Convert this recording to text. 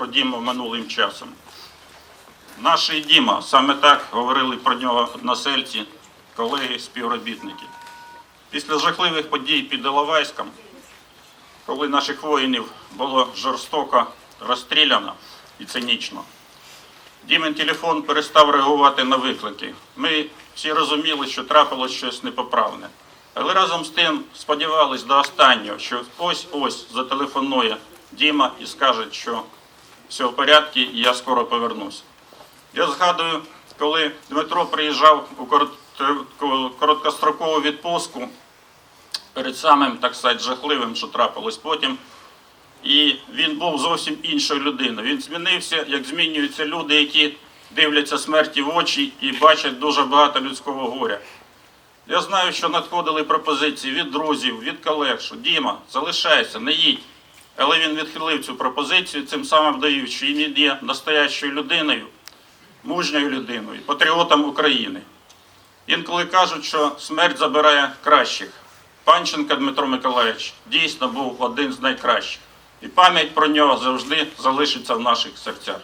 про Діму минулим часом. Наш Діма, саме так говорили про нього односельці, колеги, співробітники. Після жахливих подій під Іловайськом, коли наших воїнів було жорстоко розстріляно і цинічно, Дімин телефон перестав реагувати на виклики. Ми всі розуміли, що трапилось щось непоправне. Але разом з тим сподівались до останнього, що ось-ось зателефонує Діма і скаже, що все в порядку і я скоро повернусь. Я згадую, коли Дмитро приїжджав у короткострокову відпустку перед самим, так сказати, жахливим, що трапилось потім. І він був зовсім іншою людиною. Він змінився, як змінюються люди, які дивляться смерті в очі і бачать дуже багато людського горя. Я знаю, що надходили пропозиції від друзів, від колег, що Діма, залишайся, не їдь. Але він відхилив цю пропозицію, цим самим даючи, він є настоящою людиною, мужньою людиною, патріотом України. Інколи кажуть, що смерть забирає кращих. Панченко Дмитро Миколаївич дійсно був один з найкращих. І пам'ять про нього завжди залишиться в наших серцях.